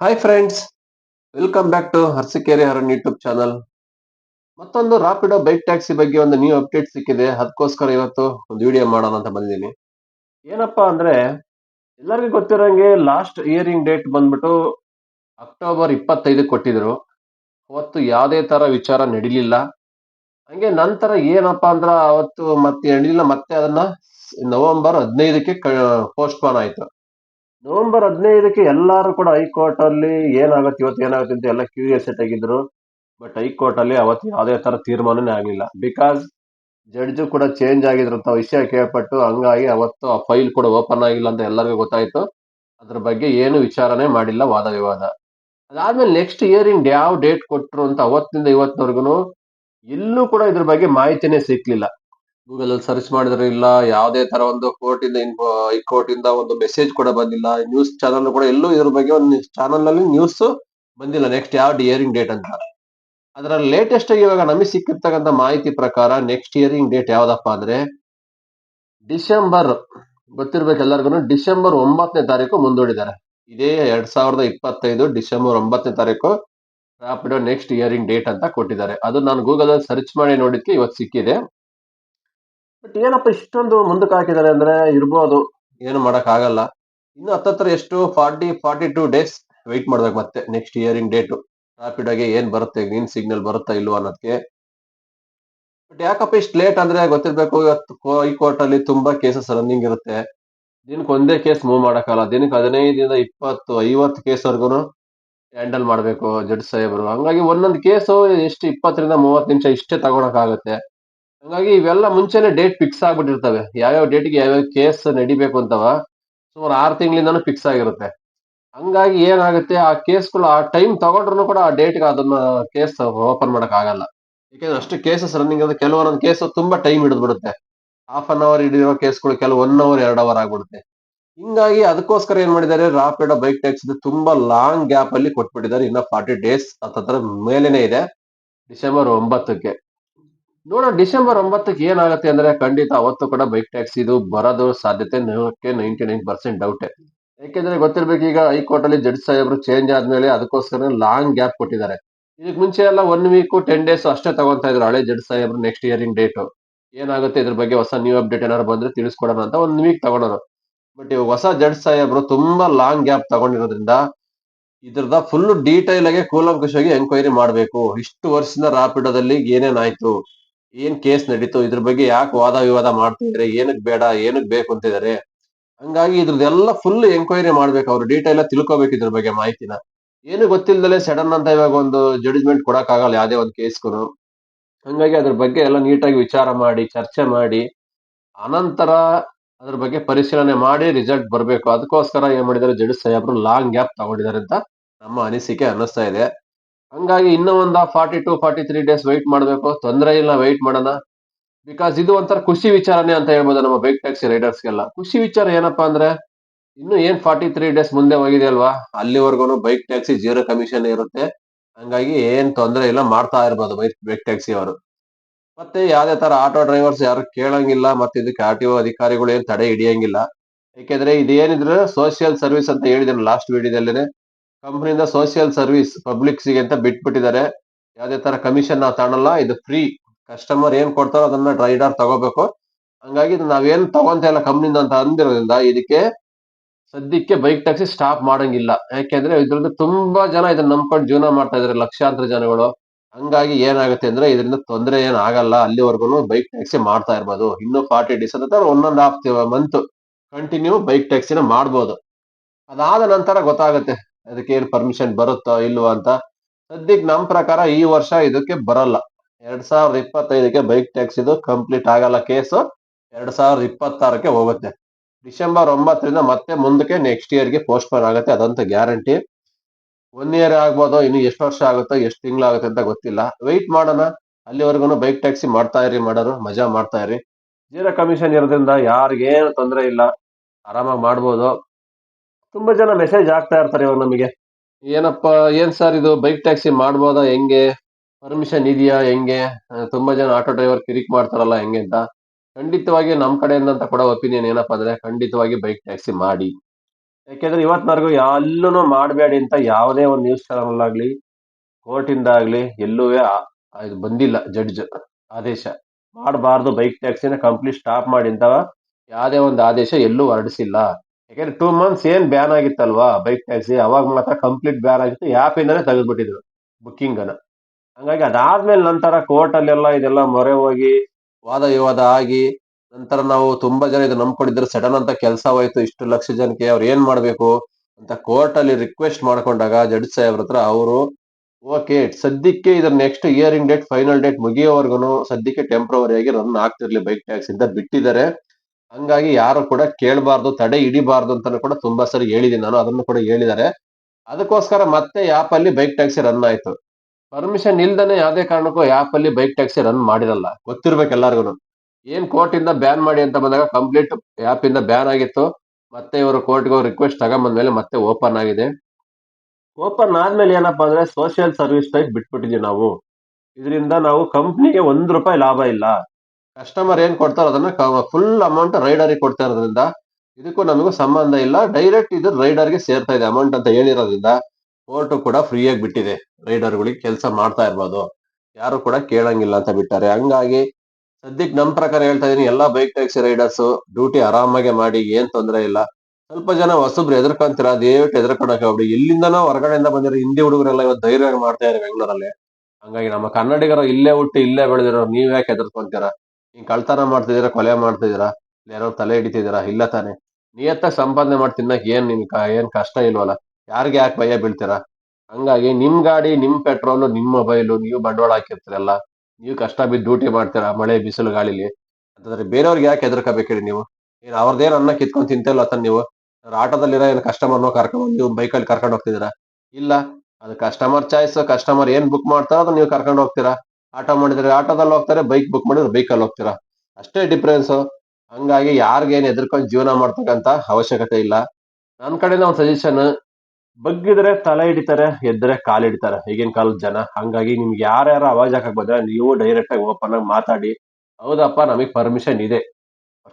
Hi friends welcome back to Harsikeri Arun YouTube channel ಮತ್ತೊಂದು Rapido bike taxi ಬಗ್ಗೆ ಒಂದು new update ಸಿಕ್ಕಿದೆ. ಅದಕ್ಕೋಸ್ಕರ ಇವತ್ತು ಒಂದು ವಿಡಿಯೋ ಮಾಡೋಣ ಅಂತ ಬಂದಿದ್ದೀನಿ. ಏನಪ್ಪಾ ಅಂದ್ರೆ, ಎಲ್ಲರಿಗೂ ಗೊತ್ತಿರೋಂಗೆ ಲಾಸ್ಟ್ ಇಯರಿಂಗ್ ಡೇಟ್ ಬಂದ್ಬಿಟ್ಟು ಅಕ್ಟೋಬರ್ ಇಪ್ಪತ್ತೈದು ಕೊಟ್ಟಿದ್ರು. ಅವತ್ತು ಯಾವುದೇ ತರ ವಿಚಾರ ನಡೀಲಿಲ್ಲ. ಹಂಗೆ ನಂತರ ಏನಪ್ಪಾ ಅಂದ್ರೆ, ಅವತ್ತು ಮತ್ತೆ ನಡೀಲಿಲ್ಲ, ಮತ್ತೆ ಅದನ್ನ ನವೆಂಬರ್ ಹದಿನೈದಕ್ಕೆ ಪೋಸ್ಟ್ ಪೋನ್ ಆಯ್ತು. ನವೆಂಬರ್ ಹದಿನೈದಕ್ಕೆ ಎಲ್ಲರೂ ಕೂಡ ಹೈಕೋರ್ಟ್ ಅಲ್ಲಿ ಏನಾಗುತ್ತೆ, ಇವತ್ತು ಏನಾಗುತ್ತೆ ಅಂತ ಎಲ್ಲ ಕ್ಯೂರಿಯಾಸಿಟಿ ಆಗಿದ್ರು ಬಟ್ ಹೈಕೋರ್ಟ್ ಅಲ್ಲಿ ಅವತ್ತು ಯಾವುದೇ ತರ ತೀರ್ಮಾನನೇ ಆಗಲಿಲ್ಲ. ಬಿಕಾಸ್ ಜಡ್ಜು ಕೂಡ ಚೇಂಜ್ ಆಗಿದ್ರು ಅಂತ ವಿಷಯ ಕೇಳ್ಪಟ್ಟು ಹಂಗಾಗಿ ಅವತ್ತು ಆ ಫೈಲ್ ಕೂಡ ಓಪನ್ ಆಗಿಲ್ಲ ಅಂತ ಎಲ್ಲರಿಗೂ ಗೊತ್ತಾಯ್ತು. ಅದ್ರ ಬಗ್ಗೆ ಏನು ವಿಚಾರಣೆ ಮಾಡಿಲ್ಲ ವಾದ ವಿವಾದ. ಅದಾದ್ಮೇಲೆ ನೆಕ್ಸ್ಟ್ ಇಯರಿಂಗ್ ಯಾವ ಡೇಟ್ ಕೊಟ್ಟರು ಅಂತ ಅವತ್ತಿಂದ ಇವತ್ತಿನವರೆಗೂ ಎಲ್ಲೂ ಕೂಡ ಇದ್ರ ಬಗ್ಗೆ ಮಾಹಿತಿನೇ ಸಿಕ್ಲಿಲ್ಲ. ಗೂಗಲ್ ಅಲ್ಲಿ ಸರ್ಚ್ ಮಾಡಿದ್ರೆ ಇಲ್ಲ, ಯಾವುದೇ ತರ ಒಂದು ಕೋರ್ಟ್ ಇಂದ ಹೈಕೋರ್ಟ್ ಇಂದ ಒಂದು ಮೆಸೇಜ್ ಕೂಡ ಬಂದಿಲ್ಲ. ನ್ಯೂಸ್ ಚಾನಲ್ ಕೂಡ ಎಲ್ಲೂ ಇದ್ರ ಬಗ್ಗೆ ಒಂದು ಚಾನಲ್ನಲ್ಲಿ ನ್ಯೂಸ್ ಬಂದಿಲ್ಲ. ನೆಕ್ಸ್ಟ್ ಯಾವ ಇಯರಿಂಗ್ ಡೇಟ್ ಅಂತ. ಅದರ ಲೇಟೆಸ್ಟ್ ಆಗಿ ಇವಾಗ ನಮಗೆ ಸಿಕ್ಕಿರ್ತಕ್ಕಂಥ ಮಾಹಿತಿ ಪ್ರಕಾರ ನೆಕ್ಸ್ಟ್ ಇಯರಿಂಗ್ ಡೇಟ್ ಯಾವ್ದಪ್ಪ ಅಂದ್ರೆ ಡಿಸೆಂಬರ್, ಗೊತ್ತಿರ್ಬೇಕು ಎಲ್ಲರಿಗೂ ಡಿಸೆಂಬರ್ ಒಂಬತ್ತನೇ ತಾರೀಕು ಮುಂದೂಡಿದ್ದಾರೆ. ಇದೇ ಎರಡ್ ಸಾವಿರದ ಇಪ್ಪತ್ತೈದು ಡಿಸೆಂಬರ್ ಒಂಬತ್ತನೇ ತಾರೀಕು ರಾಪಿಡೋ ನೆಕ್ಸ್ಟ್ ಇಯರಿಂಗ್ ಡೇಟ್ ಅಂತ ಕೊಟ್ಟಿದ್ದಾರೆ. ಅದು ನಾನು ಗೂಗಲ್ ಅಲ್ಲಿ ಸರ್ಚ್ ಮಾಡಿ ನೋಡಿದ್ಕೆ ಇವತ್ತು ಸಿಕ್ಕಿದೆ. ಬಟ್ ಏನಪ್ಪ ಇಷ್ಟೊಂದು ಮುಂದಕ್ಕೆ ಹಾಕಿದ್ದಾರೆ ಅಂದ್ರೆ ಇರ್ಬೋದು ಏನು ಮಾಡಕ್ ಆಗಲ್ಲ. ಇನ್ನು ಹತ್ತತ್ರ ಎಷ್ಟು? Forty forty two days wait ಮಾಡ್ಬೇಕು ಮತ್ತೆ ನೆಕ್ಸ್ಟ್ ಇಯರಿಂಗ್ ಡೇಟ್ ಆಗಿ ಏನ್ ಬರುತ್ತೆ ಗ್ರೀನ್ ಸಿಗ್ನಲ್ ಬರುತ್ತಾ ಇಲ್ವಾ ಅನ್ನೋದಕ್ಕೆ ಬಟ್ ಯಾಕಪ್ಪ ಇಷ್ಟು ಲೇಟ್ ಅಂದ್ರೆ ಗೊತ್ತಿರ್ಬೇಕು, ಇವತ್ತು ಹೈಕೋರ್ಟ್ ಅಲ್ಲಿ ತುಂಬಾ ಕೇಸಸ್ ರನ್ನಿಂಗ್ ಇರುತ್ತೆ. ದಿನಕ್ಕೆ ಒಂದೇ ಕೇಸ್ ಮೂವ್ ಮಾಡೋಕ್ಕಲ್ಲ ದಿನಕ್ಕೆ ಹದಿನೈದರಿಂದ ಇಪ್ಪತ್ತು, ಐವತ್ತು ಕೇಸ್ ವರ್ಗುನು ಹ್ಯಾಂಡಲ್ ಮಾಡಬೇಕು ಜಡ್ಜ್ ಸಾಹೇಬರು. ಹಂಗಾಗಿ ಒಂದೊಂದು ಕೇಸು ಎಷ್ಟು ಇಪ್ಪತ್ತರಿಂದ ಮೂವತ್ತು ನಿಮಿಷ ಇಷ್ಟೇ ತಗೊಳಕ್ ಆಗುತ್ತೆ ಹಂಗಾಗಿ ಇವೆಲ್ಲ ಮುಂಚೆನೆ ಡೇಟ್ ಫಿಕ್ಸ್ ಆಗ್ಬಿಟ್ಟಿರ್ತವೆ. ಯಾವ್ಯಾವ ಡೇಟ್ಗೆ ಯಾವ್ಯಾವ ಕೇಸ್ ನಡಿಬೇಕು ಅಂತವ ಸುಮಾರು ಆರು ತಿಂಗಳಿಂದನೂ ಫಿಕ್ಸ್ ಆಗಿರುತ್ತೆ. ಹಂಗಾಗಿ ಏನಾಗುತ್ತೆ, ಆ ಕೇಸ್ಗಳು ಆ ಟೈಮ್ ತಗೊಂಡ್ರು ಕೂಡ ಆ ಡೇಟ್ಗೆ ಅದನ್ನ ಕೇಸ್ ಓಪನ್ ಮಾಡಕ್ ಆಗಲ್ಲ. ಯಾಕೆಂದ್ರೆ ಅಷ್ಟು ಕೇಸಸ್ ರನ್ನಿಂಗ್ ಅಂದ್ರೆ ಕೆಲವೊಂದೊಂದು ಕೇಸ್ ತುಂಬಾ ಟೈಮ್ ಹಿಡಿದು ಬಿಡುತ್ತೆ ಹಾಫ್ ಅನ್ ಅವರ್ ಹಿಡಿದಿರೋ ಕೇಸ್ಗಳು ಕೆಲವು ಒನ್ ಅವರ್ ಎರಡು ಅವರ್ ಆಗ್ಬಿಡುತ್ತೆ. ಹಿಂಗಾಗಿ ಅದಕ್ಕೋಸ್ಕರ ಏನ್ ಮಾಡಿದ್ದಾರೆ ರಾಪಿಡ್ ಬೈಕ್ ಟ್ಯಾಕ್ಸ್ ತುಂಬಾ ಲಾಂಗ್ ಗ್ಯಾಪ್ ಅಲ್ಲಿ ಕೊಟ್ಬಿಟ್ಟಿದ್ದಾರೆ. ಇನ್ನ ಫಾರ್ಟಿ ಡೇಸ್ ಹತ್ತತ್ರ ಮೇಲೇನೆ ಇದೆ. ಡಿಸೆಂಬರ್ ಒಂಬತ್ತಕ್ಕೆ. ನೋಡೋಣ ಡಿಸೆಂಬರ್ ಒಂಬತ್ತಕ್ಕೆ ಏನಾಗುತ್ತೆ ಅಂದ್ರೆ ಖಂಡಿತ ಅವತ್ತು ಕೂಡ ಬೈಕ್ ಟ್ಯಾಕ್ಸ್ ಇದು ಬರೋದು ಸಾಧ್ಯತೆ ನೈಂಟಿ ನೈನ್ ಪರ್ಸೆಂಟ್ ಡೌಟ್ ಯಾಕೆಂದ್ರೆ ಗೊತ್ತಿರ್ಬೇಕು, ಈಗ ಹೈಕೋರ್ಟ್ ಅಲ್ಲಿ ಜಡ್ಜ್ ಸಾಹೇಬ್ರು ಚೇಂಜ್ ಆದ್ಮೇಲೆ ಅದಕ್ಕೋಸ್ಕರ ಲಾಂಗ್ ಗ್ಯಾಪ್ ಕೊಟ್ಟಿದ್ದಾರೆ. ಇದಕ್ಕೆ ಮುಂಚೆ ಎಲ್ಲ ಒನ್ ವೀಕ್ ಟೆನ್ ಡೇಸ್ ಅಷ್ಟೇ ತಗೊಂತಾ ಇದ್ರು ಹಳೆ ಜಡ್ಜ್ ಸಾಹೇಬ್ರು ನೆಕ್ಸ್ಟ್ ಇಯರಿಂಗ್ ಡೇಟ್ ಏನಾಗುತ್ತೆ ಇದ್ರ ಬಗ್ಗೆ ಹೊಸ ನ್ಯೂ ಅಪ್ಡೇಟ್ ಏನಾರು ಬಂದ್ರೆ ತಿಳಿಸ್ಕೊಡೋಣ ಅಂತ ಒಂದ್ ವೀಕ್ ತಗೊಂಡರು ಬಟ್ ಇವಾಗ ಹೊಸ ಜಡ್ಜ್ ಸಾಹೇಬ್ರು ತುಂಬಾ ಲಾಂಗ್ ಗ್ಯಾಪ್ ತಗೊಂಡಿರೋದ್ರಿಂದ ಇದ್ರದ ಫುಲ್ ಡೀಟೈಲ್ ಆಗಿ ಕೂಲಂಕುಷವಾಗಿ ಎಂಕ್ವೈರಿ ಮಾಡಬೇಕು. ಇಷ್ಟು ವರ್ಷದಿಂದ ರಾಪಿಡೋದಲ್ಲಿ ಏನೇನಾಯ್ತು ಏನ್ ಕೇಸ್ ನಡೀತು? ಇದ್ರ ಬಗ್ಗೆ ಯಾಕೆ ವಾದ ವಿವಾದ ಮಾಡ್ತಿದ್ರೆ? ಏನಕ್ ಬೇಡ? ಏನಕ್ ಬೇಕು ಅಂತಿದ್ದಾರೆ ಹಂಗಾಗಿ ಇದ್ರದ್ದೆಲ್ಲ ಫುಲ್ ಎಂಕ್ವೈರಿ ಮಾಡ್ಬೇಕು ಅವ್ರು. ಡೀಟೇಲ್ ತಿಳ್ಕೊಬೇಕು ಇದ್ರ ಬಗ್ಗೆ ಮಾಹಿತಿನ. ಏನು ಗೊತ್ತಿಲ್ಲದಲೆ ಸಡನ್ ಅಂತ ಇವಾಗ ಒಂದು ಜಡ್ಜ್ಮೆಂಟ್ ಕೊಡಕ್ ಆಗಲ್ಲ ಯಾವ್ದೇ ಒಂದು ಕೇಸ್ಗೂ ಹಂಗಾಗಿ ಅದ್ರ ಬಗ್ಗೆ ಎಲ್ಲ ನೀಟಾಗಿ ವಿಚಾರ ಮಾಡಿ ಚರ್ಚೆ ಮಾಡಿ ಅನಂತರ ಅದ್ರ ಬಗ್ಗೆ ಪರಿಶೀಲನೆ ಮಾಡಿ ರಿಸಲ್ಟ್ ಬರಬೇಕು. ಅದಕ್ಕೋಸ್ಕರ ಏನ್ ಮಾಡಿದಾರೆ ಜಡ್ಜ್ ಸಾಹೇಬ್ರು ಲಾಂಗ್ ಗ್ಯಾಪ್ ತಗೊಂಡಿದ್ದಾರೆ ಅಂತ ನಮ್ಮ ಅನಿಸಿಕೆ ಅನ್ನಿಸ್ತಾ ಇದೆ. ಹಂಗಾಗಿ ಇನ್ನೂ ಒಂದ forty two forty three days wait ಮಾಡಬೇಕು. ತೊಂದರೆ ಇಲ್ಲ ವೆಯ್ಟ್ ಮಾಡೋಣ. ಬಿಕಾಸ್ ಇದು ಒಂಥರ ಖುಷಿ ವಿಚಾರನೆ ಅಂತ ಹೇಳ್ಬೋದು ನಮ್ಮ ಬೈಕ್ ಟ್ಯಾಕ್ಸಿ ರೈಡರ್ಸ್ಗೆಲ್ಲ ಖುಷಿ ವಿಚಾರ ಏನಪ್ಪಾ ಅಂದ್ರೆ, ಇನ್ನು ಏನ್ ಫಾರ್ಟಿ ತ್ರೀ ಡೇಸ್ ಮುಂದೆ ಹೋಗಿದೆ ಅಲ್ವಾ? ಅಲ್ಲಿವರೆಗೂ ಬೈಕ್ ಟ್ಯಾಕ್ಸಿ ಜೀರೋ ಕಮಿಷನ್ ಇರುತ್ತೆ. ಹಂಗಾಗಿ ಏನ್ ತೊಂದರೆ ಇಲ್ಲ, ಮಾಡ್ತಾ ಇರ್ಬೋದು ಬೈಕ್ ಬೈಕ್ ಟ್ಯಾಕ್ಸಿ ಅವರು. ಮತ್ತೆ ಯಾವ್ದೇ ತರ ಆಟೋ ಡ್ರೈವರ್ಸ್ ಯಾರು ಕೇಳಂಗಿಲ್ಲ, ಮತ್ತೆ ಇದಕ್ಕೆ ಆರ್ ಟಿ ಒ ಅಧಿಕಾರಿಗಳು ಏನ್ ತಡೆ ಹಿಡಿಯಂಗಿಲ್ಲ. ಯಾಕೆಂದ್ರೆ ಇದೇನಿದ್ರು ಸೋಷಿಯಲ್ ಸರ್ವಿಸ್ ಅಂತ ಹೇಳಿದ್ರು ಲಾಸ್ಟ್ ವಿಡಿಯೋದಲ್ಲೇನೆ ಕಂಪನಿಯಿಂದ ಸೋಷಿಯಲ್ ಸರ್ವಿಸ್ ಪಬ್ಲಿಕ್ಸಿಗೆ ಅಂತ ಬಿಟ್ಬಿಟ್ಟಿದ್ದಾರೆ. ಯಾವುದೇ ತರ ಕಮಿಷನ್ ನಾವು ತಗೊಳಲ್ಲ, ಇದು ಫ್ರೀ ಕಸ್ಟಮರ್ ಏನ್ ಕೊಡ್ತಾರೋ ಅದನ್ನ ರೈಡರ್ ತಗೋಬೇಕು. ಹಂಗಾಗಿ ನಾವೇನ್ ತಗೊಂತ ಇಲ್ಲ ಕಂಪ್ನಿಯಿಂದ ಅಂತ ಅಂದಿರೋದ್ರಿಂದ ಇದಕ್ಕೆ ಸದ್ಯಕ್ಕೆ ಬೈಕ್ ಟ್ಯಾಕ್ಸಿ ಸ್ಟಾಪ್ ಮಾಡಂಗಿಲ್ಲ. ಯಾಕೆಂದ್ರೆ ಇದ್ರಿಂದ ತುಂಬಾ ಜನ ಇದನ್ನ ನಂಬ್ಕೊಂಡು ಜೀವನ ಮಾಡ್ತಾ ಇದಾರೆ, ಲಕ್ಷಾಂತರ ಜನಗಳು. ಹಂಗಾಗಿ ಏನಾಗುತ್ತೆ ಅಂದ್ರೆ ಇದರಿಂದ ತೊಂದರೆ ಏನ್ ಆಗಲ್ಲ. ಅಲ್ಲಿವರೆಗೂ ಬೈಕ್ ಟ್ಯಾಕ್ಸಿ ಮಾಡ್ತಾ ಇರ್ಬೋದು. ಇನ್ನು ಫಾರ್ಟಿ ಡೇಸ್ ಅಂತ ಒಂದೊಂದು ಹಾಫ್ ಮಂತ್ ಕಂಟಿನ್ಯೂ ಬೈಕ್ ಟ್ಯಾಕ್ಸಿನ ಮಾಡ್ಬೋದು. ಅದಾದ ನಂತರ ಗೊತ್ತಾಗುತ್ತೆ. ಅದಕ್ಕೆ ಏನು ಪರ್ಮಿಷನ್ ಬರುತ್ತೋ ಇಲ್ವೋ ಅಂತ. ಸದ್ಯಕ್ಕೆ ನಮ್ಮ ಪ್ರಕಾರ ಈ ವರ್ಷ ಇದಕ್ಕೆ ಬರಲ್ಲ. ಎರಡ್ ಸಾವಿರದ ಇಪ್ಪತ್ತೈದಕ್ಕೆ ಬೈಕ್ ಟ್ಯಾಕ್ಸ್ ಇದು ಕಂಪ್ಲೀಟ್ ಆಗಲ್ಲ ಕೇಸು ಎರಡ್ ಸಾವಿರದ ಇಪ್ಪತ್ತಾರಕ್ಕೆ ಹೋಗುತ್ತೆ. ಡಿಸೆಂಬರ್ ಒಂಬತ್ತರಿಂದ ಮತ್ತೆ ಮುಂದಕ್ಕೆ ನೆಕ್ಸ್ಟ್ ಇಯರ್ಗೆ ಪೋಸ್ಟ್ಪೋನ್ ಆಗುತ್ತೆ, ಅದಂತ ಗ್ಯಾರಂಟಿ ಒನ್ ಇಯರ್ ಆಗ್ಬೋದು, ಇನ್ನು ಎಷ್ಟು ವರ್ಷ ಆಗುತ್ತೋ, ಎಷ್ಟು ತಿಂಗಳಾಗುತ್ತೆ ಅಂತ ಗೊತ್ತಿಲ್ಲ. ವೆಯ್ಟ್ ಮಾಡೋಣ. ಅಲ್ಲಿವರೆಗೂ ಬೈಕ್ ಟ್ಯಾಕ್ಸಿ ಮಾಡ್ತಾ ಇರಿ ಮಾಡೋರು ಮಜಾ ಮಾಡ್ತಾ ಇರಿ. ಜೀರೋ ಕಮಿಷನ್ ಇರೋದ್ರಿಂದ ಯಾರಿಗೇನು ತೊಂದರೆ ಇಲ್ಲ. ಆರಾಮಾಗಿ ಮಾಡ್ಬೋದು. ತುಂಬಾ ಜನ ಮೆಸೇಜ್ ಆಗ್ತಾ ಇರ್ತಾರೆ ಇವಾಗ ನಮಗೆ. ಏನಪ್ಪ, ಏನ್ ಸರ್ ಇದು ಬೈಕ್ ಟ್ಯಾಕ್ಸಿ ಮಾಡ್ಬೋದಾ, ಹೆಂಗೆ? ಪರ್ಮಿಷನ್ ಇದೆಯಾ, ಹೆಂಗೆ? ತುಂಬಾ ಜನ ಆಟೋ ಡ್ರೈವರ್ ಕಿರಿಕ್ ಮಾಡ್ತಾರಲ್ಲ, ಹೆಂಗೆ ಅಂತ. ಖಂಡಿತವಾಗಿ ನಮ್ಮ ಕಡೆಯಿಂದ ಅಂತ ಕೊಡೋ ಒಪಿನಿಯನ್ ಏನಪ್ಪಾ ಅಂದ್ರೆ, ಖಂಡಿತವಾಗಿ ಬೈಕ್ ಟ್ಯಾಕ್ಸಿ ಮಾಡಿ. ಯಾಕೆಂದ್ರೆ ಇವತ್ತಿನವರೆಗೂ ಎಲ್ಲೂ ಮಾಡಬೇಡಿ ಅಂತ ಯಾವುದೇ ಒಂದು ನ್ಯೂಸ್ ಚಾನಲ್ ಆಗ್ಲಿ ಕೋರ್ಟ್ ಇಂದ ಆಗ್ಲಿ, ಎಲ್ಲೂ ಇದು ಬಂದಿಲ್ಲ ಜಡ್ಜ್ ಆದೇಶ. ಮಾಡಬಾರ್ದು ಬೈಕ್ ಟ್ಯಾಕ್ಸಿನ ಕಂಪ್ಲೀಟ್ ಸ್ಟಾಪ್ ಮಾಡಿ ಅಂತ. ಯಾವುದೇ ಒಂದು ಆದೇಶ ಎಲ್ಲೂ ಹೊರಡಿಸಿಲ್ಲ. ಯಾಕಂದ್ರೆ ಟೂ ಮಂತ್ಸ್ ಏನ್ ಬ್ಯಾನ್ ಆಗಿತ್ತಲ್ವಾ ಬೈಕ್ ಟ್ಯಾಕ್ಸಿ ಅವಾಗ ಮಾತ್ರ ಕಂಪ್ಲೀಟ್ ಬ್ಯಾನ್ ಆಗಿತ್ತು ಆ್ಯಪ್ ಇಂದಾನೆ ತೆಗೆದ್ಬಿಟ್ಟಿದ್ರು ಬುಕ್ಕಿಂಗ್ ಅನ್ನ. ಹಂಗಾಗಿ ಅದಾದ್ಮೇಲೆ ನಂತರ ಕೋರ್ಟ್ ಅಲ್ಲೆಲ್ಲ ಇದೆಲ್ಲ ಮೊರೆ ಹೋಗಿ, ವಾದ ವಿವಾದ ಆಗಿ, ನಂತರ ನಾವು ತುಂಬಾ ಜನ ಇದು ನಂಬ್ಕೊಂಡಿದ್ರು ಸಡನ್ ಅಂತ ಕೆಲಸ ಹೋಯ್ತು, ಇಷ್ಟು ಲಕ್ಷ ಜನಕ್ಕೆ ಅವ್ರು ಏನ್ ಮಾಡ್ಬೇಕು ಅಂತ ಕೋರ್ಟ್ ಅಲ್ಲಿ ರಿಕ್ವೆಸ್ಟ್ ಮಾಡ್ಕೊಂಡಾಗ ಜಡ್ಜ್ ಸಾಹೇಬ್ರ ಹತ್ರ ಅವರು ಓಕೆ ಸದ್ಯಕ್ಕೆ ಇದ್ರ next hearing date final date ಮುಗಿಯೋವರೆಗೂ ಸದ್ಯಕ್ಕೆ ಟೆಂಪ್ರವರಿ ಆಗಿ ರನ್ ಆಗ್ತಿರ್ಲಿ ಬೈಕ್ ಟ್ಯಾಕ್ಸ್ ಅಂತ ಬಿಟ್ಟಿದ್ದಾರೆ. ಹಂಗಾಗಿ ಯಾರು ಕೂಡ ಕೇಳಬಾರ್ದು, ತಡೆ ಹಿಡಿಬಾರ್ದು ಅಂತಾನು ಕೂಡ ತುಂಬಾ ಸರಿ ಹೇಳಿದೀನಿ. ನಾನು ಅದನ್ನು ಕೂಡ ಹೇಳಿದ್ದಾರೆ. ಅದಕ್ಕೋಸ್ಕರ ಮತ್ತೆ ಆಪ್ ಅಲ್ಲಿ ಬೈಕ್ ಟ್ಯಾಕ್ಸಿ ರನ್ ಆಯ್ತು. ಪರ್ಮಿಷನ್ ಇಲ್ದನೆ ಯಾವುದೇ ಕಾರಣಕ್ಕೂ ಆಪ್ ಅಲ್ಲಿ ಬೈಕ್ ಟ್ಯಾಕ್ಸಿ ರನ್ ಮಾಡಿರಲ್ಲ. ಗೊತ್ತಿರ್ಬೇಕು ಎಲ್ಲಾರ್ಗು ಏನ್ ಕೋರ್ಟ್ ಇಂದ ಬ್ಯಾನ್ ಮಾಡಿ ಅಂತ ಬಂದಾಗ ಕಂಪ್ಲೀಟ್ ಆಪ್ ಇಂದ ಬ್ಯಾನ್ ಆಗಿತ್ತು. ಮತ್ತೆ ಇವರು ಕೋರ್ಟ್ಗೆ ರಿಕ್ವೆಸ್ಟ್ ತಗೊಂಬಂದ್ಮೇಲೆ ಮತ್ತೆ ಓಪನ್ ಆಗಿದೆ. ಓಪನ್ ಆದ್ಮೇಲೆ ಏನಪ್ಪಾ ಅಂದ್ರೆ ಸೋಷಿಯಲ್ ಸರ್ವಿಸ್ ಟೈಪ್ ಬಿಟ್ಬಿಟ್ಟಿದೀವಿ ನಾವು. ಇದರಿಂದ ನಾವು ಕಂಪ್ನಿಗೆ ಒಂದ್ ರೂಪಾಯಿ ಲಾಭ ಇಲ್ಲ. ಕಸ್ಟಮರ್ ಏನ್ ಕೊಡ್ತಾರೋ ಅದನ್ನ ಫುಲ್ ಅಮೌಂಟ್ ರೈಡರ್ಗೆ ಕೊಡ್ತಾ ಇರೋದ್ರಿಂದ ಇದಕ್ಕೂ ನಮಗೂ ಸಂಬಂಧ ಇಲ್ಲ. ಡೈರೆಕ್ಟ್ ಇದು ರೈಡರ್ಗೆ ಸೇರ್ತಾ ಇದೆ ಅಮೌಂಟ್ ಅಂತ ಹೇಳಿರೋದ್ರಿಂದ ಕೋರ್ಟ್ ಕೂಡ ಫ್ರೀಯಾಗಿ ಬಿಟ್ಟಿದೆ. ರೈಡರ್ಗಳಿಗೆ ಕೆಲಸ ಮಾಡ್ತಾ ಇರ್ಬೋದು. ಯಾರು ಕೂಡ ಕೇಳಂಗಿಲ್ಲ ಅಂತ ಬಿಟ್ಟಾರೆ. ಹಂಗಾಗಿ ಸದ್ಯಕ್ಕೆ ನಮ್ಮ ಪ್ರಕಾರ ಹೇಳ್ತಾ ಇದೀನಿ, ಎಲ್ಲಾ ಬೈಕ್ ಟ್ಯಾಕ್ಸಿ ರೈಡರ್ಸ್ ಡ್ಯೂಟಿ ಆರಾಮಾಗೆ ಮಾಡಿ, ಏನ್ ತೊಂದರೆ ಇಲ್ಲ. ಸ್ವಲ್ಪ ಜನ ಹೊಸಬ್ರು ಎದ್ರಕಂತೀರ? ದಯವಿಟ್ಟು ಎದ್ರಕೊಳಕ್ ಹೋಗ್ಬಿಡಿ ಎಲ್ಲಿಂದನೋ ಹೊರಗಡೆಯಿಂದ ಬಂದಿರೋ ಹಿಂದಿ ಹುಡುಗರೆಲ್ಲ ಇವತ್ತು ಧೈರ್ಯವಾಗಿ ಮಾಡ್ತಾ ಇದ್ದಾರೆ ಬೆಂಗಳೂರಲ್ಲಿ. ಹಂಗಾಗಿ ನಮ್ಮ ಕನ್ನಡಿಗರು ಇಲ್ಲೇ ಹುಟ್ಟಿ ಇಲ್ಲೇ ಬೆಳೆದಿರೋ ನೀವ್ ಯಾಕೆ ಎದ್ರಕೊಂತೀರಾ? ಹಿಂಗ್ ಕಳ್ತನ ಮಾಡ್ತಿದ್ದೀರಾ, ಕೊಲೆ ಮಾಡ್ತಿದೀರಾ ಯಾರೋ ತಲೆ ಹಿಡಿತಿದ್ದೀರಾ, ಇಲ್ಲ ತಾನೆ. ನಿಯತ್ತ ಸಂಪಾದನೆ ಮಾಡಿ ತಿನ್ನಕ್ ಏನ್ ನಿಮ್ ಏನ್ ಕಷ್ಟ ಇಲ್ವಲ್ಲ? ಯಾರಿಗೆ ಯಾಕೆ ಭಯ ಬೀಳ್ತೀರಾ? ಹಂಗಾಗಿ ನಿಮ್ ಗಾಡಿ, ನಿಮ್ ಪೆಟ್ರೋಲ್ ನಿಮ್ ಮೊಬೈಲು ನೀವು ಬಂಡವಾಳ ಹಾಕಿರ್ತೀರಲ್ಲ, ನೀವು ಕಷ್ಟ ಬಿದ್ದು ಡ್ಯೂಟಿ ಮಾಡ್ತೀರಾ ಮಳೆ ಬಿಸಿಲು ಗಾಳಿಲಿ? ಅಂತಂದ್ರೆ ಬೇರೆಯವ್ರಿಗೆ ಯಾಕೆ ಹೆದರ್ಕೋಬೇಕು ಹೇಳಿ ನೀವು? ಏನ್ ಅವ್ರದ್ದೇನು ಅನ್ನ ಕಿತ್ಕೊಂಡು ತಿಂತಿಲ್ಲ ತಾನೆ ನೀವು? ಆಟೋದಲ್ಲಿರೋ ಏನು ಕಸ್ಟಮರ್ನ ಕರ್ಕೊಂಡು ನೀವು ಬೈಕಲ್ಲಿ ಕರ್ಕೊಂಡು ಹೋಗ್ತಿದ್ದೀರಾ? ಇಲ್ಲ. ಅದು ಕಸ್ಟಮರ್ ಚಾಯ್ಸ್ ಕಸ್ಟಮರ್ ಏನ್ ಬುಕ್ ಮಾಡ್ತಾರೋ ಅದನ್ನ ನೀವು ಕರ್ಕೊಂಡು ಹೋಗ್ತೀರಾ? ಆಟೋ ಮಾಡಿದ್ರೆ ಆಟೋದಲ್ಲಿ ಹೋಗ್ತಾರೆ ಬೈಕ್ ಬುಕ್ ಮಾಡಿದ್ರೆ ಬೈಕಲ್ಲಿ ಹೋಗ್ತೀರಾ? ಅಷ್ಟೇ ಡಿಫ್ರೆನ್ಸ್ ಹಂಗಾಗಿ ಯಾರಿಗೇನು ಎದ್ರಕೊಂಡು ಜೀವನ ಮಾಡ್ತಕ್ಕಂಥ ಅವಶ್ಯಕತೆ ಇಲ್ಲ. ನನ್ನ ಕಡೆಯಿಂದ ಒಂದು ಸಜೆಷನ್ ಬಗ್ಗಿದ್ರೆ ತಲೆ ಹಿಡಿತಾರೆ, ಎದ್ರೆ ಕಾಲ್ ಹಿಡಿತಾರೆ. ಈಗಿನ ಕಾಲದ ಜನ. ಹಂಗಾಗಿ ನಿಮ್ಗೆ ಯಾರ್ಯಾರ ಅವಾಜ್ ಹಾಕಕ್ ಬಂದ್ರೆ ನೀವು ಡೈರೆಕ್ಟ್ ಆಗಿ ಓಪನ್ ಆಗಿ ಮಾತಾಡಿ. ಹೌದಪ್ಪ, ನಮಗ್ ಪರ್ಮಿಷನ್ ಇದೆ.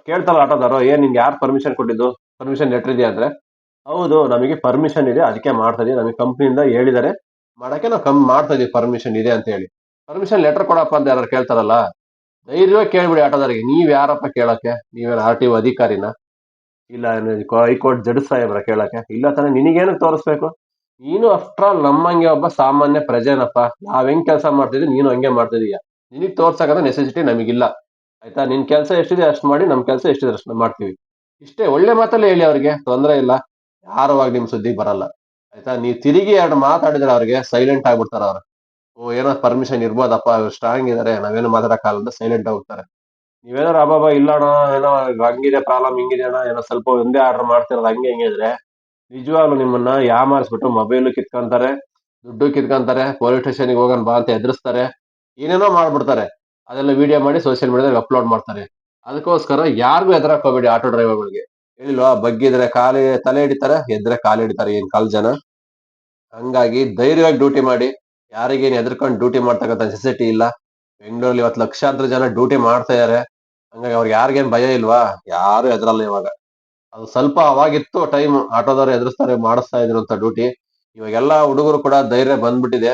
ಕೇಳ್ತಾರ ಆಟೋದಾರೋ ಏನ್ ನಿಮ್ಗೆ ಯಾರು ಪರ್ಮಿಷನ್ ಕೊಟ್ಟಿದ್ದು? ಪರ್ಮಿಷನ್ ಲೆಟರ್ ಇದೆಯಾ? ಅಂದ್ರೆ, ಹೌದು, ನಮಗೆ ಪರ್ಮಿಷನ್ ಇದೆ. ಅದಕ್ಕೆ ಮಾಡ್ತಾ ಇದೀವಿ ನಮಗೆ ಕಂಪ್ನಿಯಿಂದ ಹೇಳಿದ್ದಾರೆ. ಮಾಡಕ್ಕೆ ನಾವು ಕಮ್ಮಿ ಮಾಡ್ತಾ ಇದೀವಿ. ಪರ್ಮಿಷನ್ ಇದೆ ಅಂತ ಹೇಳಿ. ಪರ್ಮಿಷನ್ ಲೆಟರ್ ಕೊಡಪ್ಪ ಅಂತ ಯಾರು ಕೇಳ್ತಾರಲ್ಲ, ಧೈರ್ಯವಾಗಿ ಕೇಳ್ಬಿಡಿ ಆಟೋದವರಿಗೆ. ನೀವ್ ಯಾರಪ್ಪ ಕೇಳಕ್ಕೆ? ನೀವೇನು ಆರ್ ಟಿ ಒ ಅಧಿಕಾರಿನ? ಇಲ್ಲ ಹೈಕೋರ್ಟ್ ಜಡ್ ಸಾಹೇಬ್ರ ಕೇಳಕ್ಕೆ? ಇಲ್ಲ ತಾನೆ, ನಿನಗೇನಕ್ಕೆ ತೋರಿಸ್ಬೇಕು? ನೀನು ಅಫ್ಟರ್ ಆಲ್ ನಮ್ಮಂಗೆ ಒಬ್ಬ ಸಾಮಾನ್ಯ ಪ್ರಜೆನಪ್ಪ. ನಾವ್ ಹೆಂಗ್ ಕೆಲಸ ಮಾಡ್ತಿದ್ವಿ, ನೀನು ಹಂಗೆ ಮಾಡ್ತಿದೀಯ ನಿನಗ್ ತೋರ್ಸಕ್ಕಂತ ನೆಸೆಸಿಟಿ ನಮಗಿಲ್ಲ. ಆಯ್ತಾ? ನಿನ್ ಕೆಲಸ ಎಷ್ಟಿದೆ ಅಷ್ಟು ಮಾಡಿ, ನಮ್ ಕೆಲಸ ಎಷ್ಟಿದೆ ಅಷ್ಟು ಮಾಡ್ತೀವಿ. ಇಷ್ಟೇ ಒಳ್ಳೆ ಮಾತಲ್ಲೇ ಹೇಳಿ ಅವ್ರಿಗೆ, ತೊಂದರೆ ಇಲ್ಲ. ಯಾರು ಆಗ ನಿಮ್ ಸುದ್ದಿ ಬರಲ್ಲ. ಆಯ್ತಾ? ನೀವು ತಿರುಗಿ ಎರಡು ಮಾತಾಡಿದ್ರೆ ಅವ್ರಿಗೆ ಸೈಲೆಂಟ್ ಆಗ್ಬಿಡ್ತಾರ ಅವ್ರು. ಓ ಏನೋ ಪರ್ಮಿಷನ್ ಇರ್ಬೋದಪ್ಪ ಸ್ಟ್ರಾಂಗ್ ಇದಾರೆ, ನಾವೇನು ಮಾತಾಡಕ್ಕಾಗಲ್ಲ ಅಂತ ಸೈಲೆಂಟ್ ಹೋಗ್ತಾರೆ. ನೀವೇನಾರು, ಅಬಾಬಾ ಇಲ್ಲ ಅಣ್ಣ, ಏನೋ ಹಂಗಿದೆ ಪ್ರಾಬ್ಲಮ್ ಹಿಂಗಿದೆ ಅಣ್ಣ, ಏನೋ ಸ್ವಲ್ಪ ಒಂದೇ ಆರ್ಡರ್ ಮಾಡ್ತಿರೋದು ಹಂಗೆ, ಹಿಂಗೆ ಇದ್ರೆ ನಿಜವಾಗ್ಲೂ ನಿಮ್ಮನ್ನ ಯಾಮಾರಿಸ್ಬಿಟ್ಟು ಮೊಬೈಲ್ ಕಿತ್ಕೊಂತಾರೆ, ದುಡ್ಡು ಕಿತ್ಕೊಂತಾರೆ ಪೊಲೀಸ್ ಸ್ಟೇಷನ್ಗೆ ಹೋಗೋಣ ಬಾ ಅಂತ ಎದುರಿಸ್ತಾರೆ, ಏನೇನೋ ಮಾಡ್ಬಿಡ್ತಾರೆ. ಅದೆಲ್ಲ ವಿಡಿಯೋ ಮಾಡಿ ಸೋಷಿಯಲ್ ಮೀಡಿಯಾದಲ್ಲಿ ಅಪ್ಲೋಡ್ ಮಾಡ್ತಾರೆ. ಅದಕ್ಕೋಸ್ಕರ ಯಾರಿಗೂ ಎದುರಕ್ ಹೋಗ್ಬೇಡಿ ಆಟೋ ಡ್ರೈವರ್ಗಳಿಗೆ ಹೇಳಿಲ್ವಾ? ಬಗ್ಗಿದ್ರೆ ಕಾಲಿ, ತಲೆ ಹಿಡಿತಾರೆ, ಎದ್ರೆ ಕಾಲು ಹಿಡಿತಾರೆ ಏನ್ ಕಾಲ್ ಜನ? ಹಂಗಾಗಿ ಧೈರ್ಯವಾಗಿ ಡ್ಯೂಟಿ ಮಾಡಿ. ಯಾರಿಗೇನು ಎದ್ರಕೊಂಡು ಡ್ಯೂಟಿ ಮಾಡ್ತಕ್ಕಂಥ ನೆಸೆಸಿಟಿ ಇಲ್ಲ. ಬೆಂಗಳೂರಲ್ಲಿ ಇವತ್ತು ಲಕ್ಷಾಂತರ ಜನ ಡ್ಯೂಟಿ ಮಾಡ್ತಾ ಇದಾರೆ. ಹಂಗಾಗಿ ಅವ್ರಿಗೆ ಯಾರಿಗೇನು ಭಯ ಇಲ್ವಾ? ಯಾರು ಎದ್ರಲ್ಲ ಇವಾಗ. ಅದು ಸ್ವಲ್ಪ ಅವಾಗಿತ್ತು ಟೈಮ್ ಆಟೋದವ್ರು ಎದುರಿಸ್ತಾರೆ ಮಾಡಿಸ್ತಾ ಇದ್ರು ಅಂತ ಡ್ಯೂಟಿ ಇವಾಗೆಲ್ಲ ಹುಡುಗರು ಕೂಡ ಧೈರ್ಯ ಬಂದ್ಬಿಟ್ಟಿದೆ.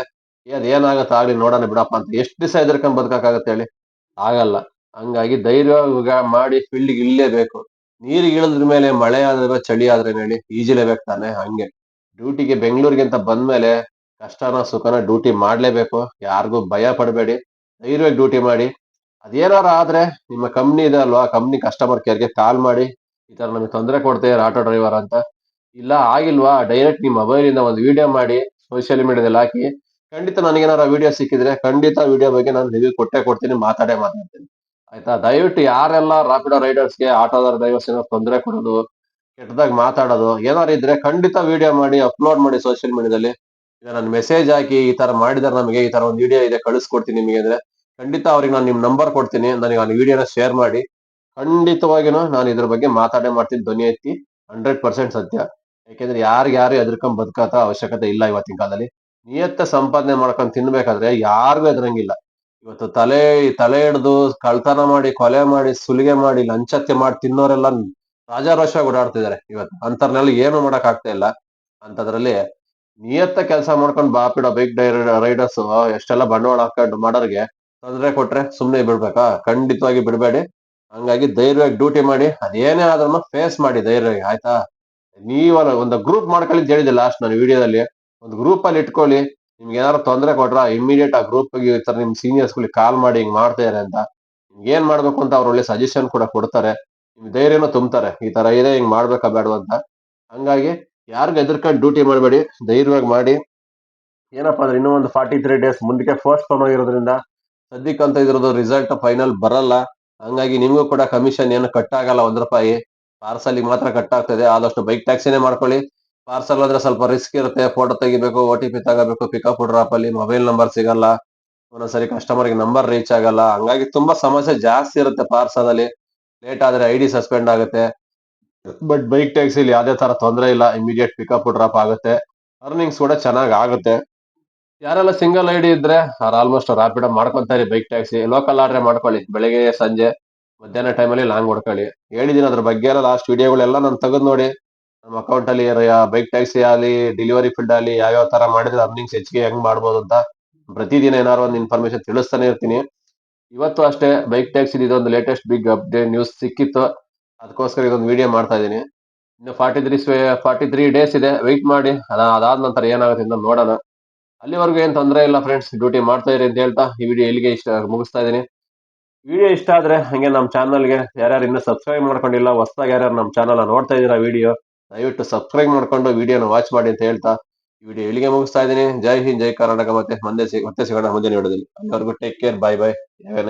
ಅದೇನಾಗತ್ತೆ ಆಗ್ಲಿ ನೋಡೋಣ ಬಿಡಪ್ಪ ಅಂತ. ಎಷ್ಟು ದಿವಸ ಎದುರ್ಕೊಂಡ್ ಬದುಕಕ್ಕಾಗತ್ತೆ ಹೇಳಿ? ಆಗಲ್ಲ. ಹಂಗಾಗಿ ಧೈರ್ಯ ಮಾಡಿ ಫೀಲ್ಡ್ಗೆ ಇಲ್ಲೇಬೇಕು ನೀರಿಗೆ ಇಳಿದ್ರ ಮೇಲೆ ಮಳೆ ಆದ್ರೆ ಚಳಿ ಆದ್ರೆ ಹೇಳಿ? ಈಜಿಲೇಬೇಕು ತಾನೆ? ಹಂಗೆ. ಡ್ಯೂಟಿಗೆ ಬೆಂಗಳೂರಿಗೆ ಅಂತ ಬಂದ್ಮೇಲೆ ಕಷ್ಟನ ಸುಖನ ಡ್ಯೂಟಿ ಮಾಡಲೇಬೇಕು. ಯಾರಿಗೂ ಭಯ ಪಡಬೇಡಿ. ಧೈರ್ಯವಾಗಿ ಡ್ಯೂಟಿ ಮಾಡಿ. ಅದೇನಾರ ಆದರೆ ನಿಮ್ಮ ಕಂಪ್ನಿ ಇದೆ ಅಲ್ವಾ? ಕಂಪ್ನಿ ಕಸ್ಟಮರ್ ಕೇರ್ಗೆ ಕಾಲ್ ಮಾಡಿ. ಈ ತರ ನಮಗೆ ತೊಂದರೆ ಕೊಡ್ತೇವೆ ಆಟೋ ಡ್ರೈವರ್ ಅಂತ. ಇಲ್ಲ ಆಗಿಲ್ವಾ? ಡೈರೆಕ್ಟ್ ನಿಮ್ಮ ಮೊಬೈಲ್ ಇಂದ ಒಂದು ವಿಡಿಯೋ ಮಾಡಿ ಸೋಷಿಯಲ್ ಮೀಡಿಯಾದಲ್ಲಿ ಹಾಕಿ. ಖಂಡಿತ ನನಗೇನಾರ ವಿಡಿಯೋ ಸಿಕ್ಕಿದ್ರೆ ಖಂಡಿತ ವಿಡಿಯೋ ಬಗ್ಗೆ ನಾನು ರಿವ್ಯೂ ಕೊಟ್ಟೆ ಕೊಡ್ತೀನಿ, ಮಾತಾಡೇ ಮಾತಾಡ್ತೀನಿ. ಆಯ್ತಾ? ದಯವಿಟ್ಟು ಯಾರೆಲ್ಲ ರಾಪಿಡೋ ರೈಡರ್ಸ್ಗೆ ಆಟೋದಾರ ಡ್ರೈವರ್ಸ್ ಏನೋ ತೊಂದರೆ ಕೊಡೋದು, ಕೆಟ್ಟದಾಗಿ ಮಾತಾಡೋದು, ಏನಾರು ಇದ್ರೆ ಖಂಡಿತ ವಿಡಿಯೋ ಮಾಡಿ ಅಪ್ಲೋಡ್ ಮಾಡಿ ಸೋಷಿಯಲ್ ಮೀಡಿಯಾದಲ್ಲಿ ಈಗ ನಾನು ಮೆಸೇಜ್ ಹಾಕಿ ಈ ತರ ಮಾಡಿದಾರೆ ನಮಗೆ ಈ ತರ ಒಂದು ವಿಡಿಯೋ ಇದೆ ಕಳಿಸ್ಕೊಡ್ತೀನಿ ನಿಮಗೆ ಅಂದ್ರೆ ಖಂಡಿತ ಅವ್ರಿಗೆ ನಾನು ನಿಮ್ ನಂಬರ್ ಕೊಡ್ತೀನಿ ನನಗೆ ಆ ವಿಡಿಯೋನ ಶೇರ್ ಮಾಡಿ. ಖಂಡಿತವಾಗಿನೂ ನಾನು ಇದ್ರ ಬಗ್ಗೆ ಮಾತಾಡೇ ಮಾಡ್ತೀನಿ. ಧ್ವನಿ ಎತ್ತಿ ಹಂಡ್ರೆಡ್ ಪರ್ಸೆಂಟ್ ಸತ್ಯ. ಯಾಕೆಂದ್ರೆ ಯಾರಿಗೆ ಯಾರು ಎದ್ರಕೊಂಡ್ ಬದುಕಾತ ಅವಶ್ಯಕತೆ ಇಲ್ಲ ಇವತ್ತಿನ ಕಾಲದಲ್ಲಿ. ನಿಯತ್ತ ಸಂಪಾದನೆ ಮಾಡ್ಕೊಂಡು ತಿನ್ಬೇಕಾದ್ರೆ ಯಾರಿಗೂ ಎದುರಂಗಿಲ್ಲ ಇವತ್ತು ತಲೆ ತಲೆ ಹಿಡ್ದು ಕಳ್ತನ ಮಾಡಿ, ಕೊಲೆ ಮಾಡಿ, ಸುಲಿಗೆ ಮಾಡಿ ಲಂಚತ್ತೆ ಮಾಡಿ ತಿನ್ನೋರೆಲ್ಲ ರಾಜಾರೋಷವಾಗಿ ಓಡಾಡ್ತಿದ್ದಾರೆ. ಇವತ್ತು ಅಂತರ್ನಲ್ಲಿ ಏನು ಮಾಡಕ್ ಆಗ್ತಾ ಇಲ್ಲ. ಅಂತದ್ರಲ್ಲಿ ನಿಯತ್ತ ಕೆಲಸ ಮಾಡ್ಕೊಂಡು ಬಾಪಿಡೋ ಬೈಕ್ ರೈಡರ್ಸ್ ಎಷ್ಟೆಲ್ಲ ಬಂಡವಾಳ ಹಾಕೊಂಡು ಮಾಡೋರಿಗೆ ತೊಂದರೆ ಕೊಟ್ರೆ ಸುಮ್ಮನೆ ಬಿಡ್ಬೇಕಾ? ಖಂಡಿತವಾಗಿ ಬಿಡಬೇಡಿ. ಹಂಗಾಗಿ ಧೈರ್ಯವಾಗಿ ಡ್ಯೂಟಿ ಮಾಡಿ, ಅದೇನೇ ಆದ್ರೂ ಫೇಸ್ ಮಾಡಿ ಧೈರ್ಯವಾಗಿ, ಆಯ್ತಾ? ನೀವಲ್ಲ ಒಂದು ಗ್ರೂಪ್ ಮಾಡ್ಕೊಳ್ಳಿ ಅಂತ ಹೇಳಿದೆ ಲಾಸ್ಟ್ ನಾನು ವಿಡಿಯೋದಲ್ಲಿ. ಒಂದು ಗ್ರೂಪ್ ಅಲ್ಲಿ ಇಟ್ಕೊಳ್ಳಿ. ನಿಮ್ಗೆ ಏನಾದ್ರು ತೊಂದರೆ ಕೊಟ್ರ ಇಮಿಡಿಯೇಟ್ ಆ ಗ್ರೂಪ್ ನಿಮ್ ಸೀನಿಯರ್ಸ್ ಗಳಿಗೆ ಕಾಲ್ ಮಾಡಿ ಹಿಂಗ್ ಮಾಡ್ತಾ ಇದಾರೆ ಅಂತ. ನಿಮ್ಗೆ ಏನ್ ಮಾಡ್ಬೇಕು ಅಂತ ಅವ್ರು ಒಳ್ಳೆ ಸಜೆಷನ್ ಕೂಡ ಕೊಡ್ತಾರೆ. ನಿಮ್ ಧೈರ್ಯನೂ ತುಂಬ್ತಾರೆ. ಈ ತರ ಇದೆ, ಹಿಂಗ್ ಮಾಡ್ಬೇಕಾ ಬೇಡ ಅಂತ. ಹಂಗಾಗಿ ಯಾರಿಗೂ ಎದುರ್ಕೊಂಡು ಡ್ಯೂಟಿ ಮಾಡಬೇಡಿ, ಧೈರ್ಯವಾಗಿ ಮಾಡಿ. ಏನಪ್ಪಾ ಅಂದ್ರೆ ಇನ್ನೂ ಒಂದು ಫಾರ್ಟಿ ತ್ರೀ ಡೇಸ್ ಮುಂದಕ್ಕೆ ಫಸ್ಟ್ ಇರೋದ್ರಿಂದ ಸದ್ಯಕ್ಕಂತ ಇದ್ರದ್ದು ರಿಸಲ್ಟ್ ಫೈನಲ್ ಬರಲ್ಲ. ಹಂಗಾಗಿ ನಿಮಗೂ ಕೂಡ ಕಮಿಷನ್ ಏನು ಕಟ್ ಆಗಲ್ಲ ಒಂದ್ ರೂಪಾಯಿ. ಪಾರ್ಸಲ್ ಮಾತ್ರ ಕಟ್ ಆಗ್ತದೆ. ಆದಷ್ಟು ಬೈಕ್ ಟ್ಯಾಕ್ಸಿನೇ ಮಾಡ್ಕೊಳ್ಳಿ. ಪಾರ್ಸಲ್ ಅಂದ್ರೆ ಸ್ವಲ್ಪ ರಿಸ್ಕ್ ಇರುತ್ತೆ. ಫೋಟೋ ತೆಗಿಬೇಕು ಓ ಟಿ ಪಿ ತಗೋಬೇಕು ಪಿಕಪ್ ಡ್ರಾಪ್ ಅಲ್ಲಿ ಮೊಬೈಲ್ ನಂಬರ್ ಸಿಗಲ್ಲ. ಒಂದೊಂದ್ಸರಿ ಕಸ್ಟಮರ್ಗೆ ನಂಬರ್ ರೀಚ್ ಆಗಲ್ಲ. ಹಂಗಾಗಿ ತುಂಬಾ ಸಮಸ್ಯೆ ಜಾಸ್ತಿ ಇರುತ್ತೆ ಪಾರ್ಸಲ್ ಅಲ್ಲಿ. ಲೇಟ್ ಆದ್ರೆ ಐ ಡಿ ಸಸ್ಪೆಂಡ್ ಆಗುತ್ತೆ. ಬಟ್ ಬೈಕ್ ಟ್ಯಾಕ್ಸಿಲಿ ಯಾವ್ದೇ ತರ ತೊಂದರೆ ಇಲ್ಲ ಇಮಿಡಿಯೇಟ್ ಪಿಕಪ್ ಡ್ರಾಪ್ ಆಗುತ್ತೆ. ಅರ್ನಿಂಗ್ಸ್ ಕೂಡ ಚೆನ್ನಾಗ್ ಆಗುತ್ತೆ. ಯಾರೆಲ್ಲ ಸಿಂಗಲ್ ಐಡಿ ಇದ್ರೆ, ಅವ್ರು ಆಲ್ಮೋಸ್ಟ್ ರಾಪಿಡ್ ಮಾಡ್ಕೊಂತಾರೆ ಬೈಕ್ ಟ್ಯಾಕ್ಸಿ ಲೋಕಲ್ ಆರ್ಡ್ರೆ ಮಾಡ್ಕೊಳ್ಳಿ. ಬೆಳಿಗ್ಗೆ, ಸಂಜೆ, ಮಧ್ಯಾಹ್ನ ಟೈಮಲ್ಲಿ ಲಾಂಗ್ ಹೊಡ್ಕೊಳ್ಳಿ. ಹೇಳಿದೀನಿ ಅದ್ರ ಬಗ್ಗೆ ಎಲ್ಲ ಲಾಸ್ಟ್ ವಿಡಿಯೋಗಳೆಲ್ಲ ನಾನು ತೆಗೆದು ನೋಡಿ. ನಮ್ಮ ಅಕೌಂಟ್ ಅಲ್ಲಿ ಬೈಕ್ ಟ್ಯಾಕ್ಸಿ ಆಗಲಿ ಡೆಲಿವರಿ ಫೀಲ್ಡ್ ಯಾವ ಯಾವ್ಯಾವ ತರ ಮಾಡಿದ್ರೆ ಅರ್ನಿಂಗ್ಸ್ ಹೆಚ್ಚಿಗೆ ಹೆಂಗ್ ಮಾಡ್ಬೋದು ಅಂತ ಪ್ರತಿದಿನ ಏನಾದ್ರು ಒಂದು ಇನ್ಫಾರ್ಮೇಶನ್ ತಿಳಿಸ್ತಾನೆ ಇರ್ತೀನಿ. ಇವತ್ತು ಅಷ್ಟೇ ಬೈಕ್ ಟ್ಯಾಕ್ಸಿ ಇದೊಂದು ಲೇಟೆಸ್ಟ್ ಬಿಗ್ ಅಪ್ಡೇಟ್ ನ್ಯೂಸ್ ಸಿಕ್ಕಿತ್ತು. ಅದಕ್ಕೋಸ್ಕರ ಇದೊಂದು ವಿಡಿಯೋ ಮಾಡ್ತಾ ಇದ್ದೀನಿ. ಇನ್ನು forty three forty three days ಇದೆ. ವೆಯ್ಟ್ ಮಾಡಿ. ಅದ, ಅದಾದ ನಂತರ ಏನಾಗುತ್ತೆ ಅಂತ ನೋಡೋಣ. ಅಲ್ಲಿವರೆಗೂ ಏನು ತೊಂದರೆ ಇಲ್ಲ ಫ್ರೆಂಡ್ಸ್ ಡ್ಯೂಟಿ ಮಾಡ್ತಾ ಇರಿ ಅಂತ ಹೇಳ್ತಾ ಈ ವಿಡಿಯೋ ಇಲ್ಲಿಗೆ ಇಷ್ಟ, ಮುಗಿಸ್ತಾ ಇದ್ದೀನಿ. ವಿಡಿಯೋ ಇಷ್ಟ ಆದ್ರೆ ಹಂಗೆ ನಮ್ಮ ಚಾನಲ್ಗೆ ಯಾರ್ಯಾರು ಇನ್ನೂ ಸಬ್ಸ್ಕ್ರೈಬ್ ಮಾಡ್ಕೊಂಡಿಲ್ಲ, ಹೊಸದಾಗಿ ಯಾರ್ಯಾರು ನಮ್ಮ ಚಾನಲ್ ನೋಡ್ತಾ ಇದ್ದೀರಾ ವಿಡಿಯೋ ದಯವಿಟ್ಟು ಸಬ್ಸ್ಕ್ರೈಬ್ ಮಾಡ್ಕೊಂಡು ವಿಡಿಯೋನ ವಾಚ್ ಮಾಡಿ ಅಂತ ಹೇಳ್ತಾ ಈ ವಿಡಿಯೋ ಇಲ್ಲಿಗೆ ಮುಗಿಸ್ತಾ ಇದ್ದೀನಿ. ಜೈ ಹಿಂದ್, ಜೈ ಕರ್ನಾಟಕ. ಮತ್ತೆ ಮುಂದೆ ಸಿ- ಮತ್ತೆ ಸಿಗೋಣ ಮುಂದೆ ನೋಡೋದಿಲ್ಲ ಅಲ್ಲಿವರೆಗೂ take care bye bye have a